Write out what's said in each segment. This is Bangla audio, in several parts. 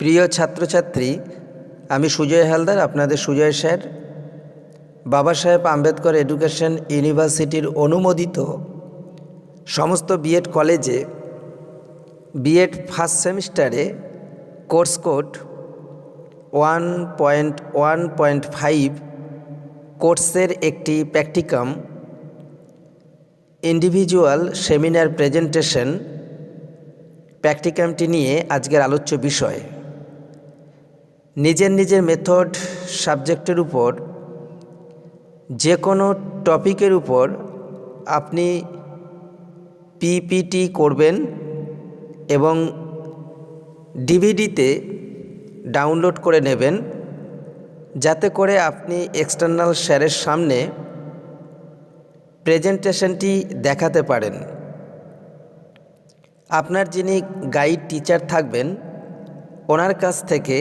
প্রিয় ছাত্রছাত্রী, আমি সুজয় হালদার, আপনাদের সুজয় স্যার। বাবা সাহেব আম্বেদকর এডুকেশন ইউনিভার্সিটির অনুমোদিত সমস্ত বিএড কলেজে বিএড ফার্স্ট সেমিস্টারে course code one point one point five কোর্সের একটি প্র্যাকটিকাম, ইন্ডিভিজুয়াল সেমিনার প্রেজেন্টেশন, প্র্যাকটিকামটি নিয়ে আজকের আলোচ্য বিষয়। নিজের নিজের মেথড সাবজেক্টের উপর যে কোনো টপিকের উপর আপনি পিপিটি করবেন এবং ডিভিডিতে ডাউনলোড করে নেবেন, যাতে করে আপনি এক্সটার্নাল স্যারের সামনে প্রেজেন্টেশনটি দেখাতে পারেন। আপনার যিনি গাইড টিচার থাকবেন, ওনার কাছ থেকে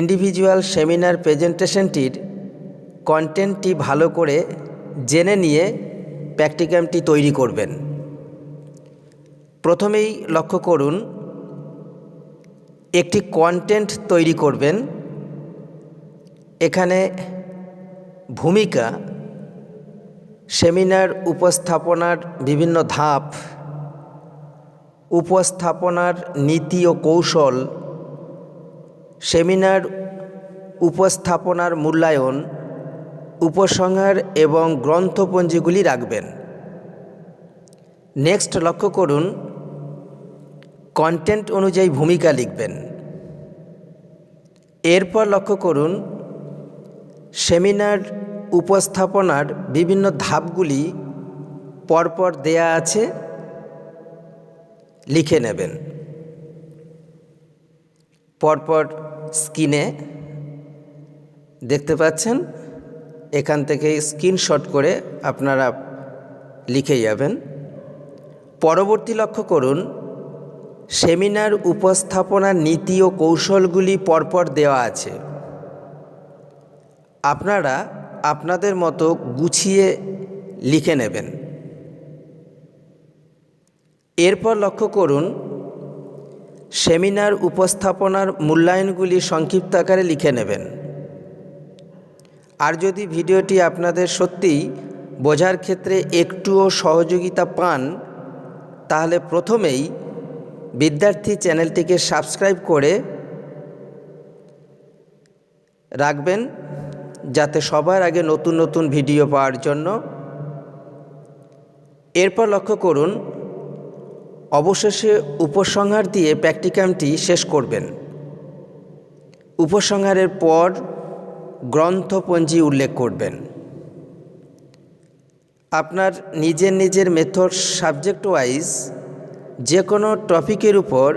ইন্ডিভিজুয়াল সেমিনার প্রেজেন্টেশনটির কন্টেন্টটি ভালো করে জেনে নিয়ে প্র্যাকটিক্যামটি তৈরি করবেন। প্রথমেই লক্ষ্য করুন, একটি কন্টেন্ট তৈরি করবেন। এখানে ভূমিকা সেমিনার উপস্থাপনার বিভিন্ন ধাপ, উপস্থাপনার নীতি ও কৌশল সেমিনার উপস্থাপনার মূল্যায়ন, উপসংহার এবং গ্রন্থপঞ্জিগুলি রাখবেন। নেক্সট লক্ষ্য করুন কন্টেন্ট অনুযায়ী ভূমিকা লিখবেন। এরপর লক্ষ্য করুন, সেমিনার উপস্থাপনার বিভিন্ন ধাপগুলি পরপর দেয়া আছে, লিখে নেবেন। পরপর স্ক্রিনে দেখতে পাচ্ছেন? এখান থেকে স্ক্রিনশট করে আপনারা লিখে যাবেন। পরবর্তী লক্ষ্য করুন, সেমিনার উপস্থাপনার নীতি ও কৌশলগুলি পরপর দেওয়া আছে। আপনারা আপনাদের মতো গুছিয়ে লিখে নেবেন। এরপর লক্ষ্য করুন সেমিনার উপস্থাপনার মূল্যায়নগুলি সংক্ষিপ্ত আকারে লিখে নেবেন। আর যদি ভিডিওটি আপনাদের সত্যিই বোঝার ক্ষেত্রে একটুও সহযোগিতা পান, তাহলে প্রথমেই বিদ্যার্থী চ্যানেলটিকে সাবস্ক্রাইব করে রাখবেন, যাতে সবার আগে নতুন নতুন ভিডিও পাওয়ার জন্য। এরপর লক্ষ্য করুন অবশেষে উপসংহার দিয়ে প্র্যাকটিকামটি শেষ করবেন। উপসংহারের পর গ্রন্থপঞ্জি উল্লেখ করবেন। আপনার নিজের নিজের মেথড সাবজেক্ট ওয়াইজ যে কোনো টপিকের উপর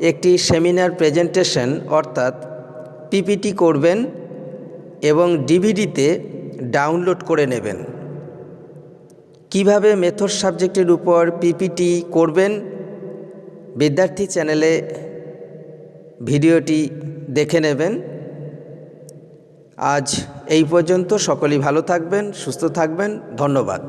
একটি সেমিনার প্রেজেন্টেশন অর্থাৎ পিপিটি করবেন এবং ডিভিডিতে ডাউনলোড করে নেবেন। কীভাবে মেথড সাবজেক্টের উপর পিপিটি করবেন? বিদ্যার্থী চ্যানেলে ভিডিওটি দেখে নেবেন। আজ এই পর্যন্ত। সকলেই ভালো থাকবেন, সুস্থ থাকবেন। ধন্যবাদ।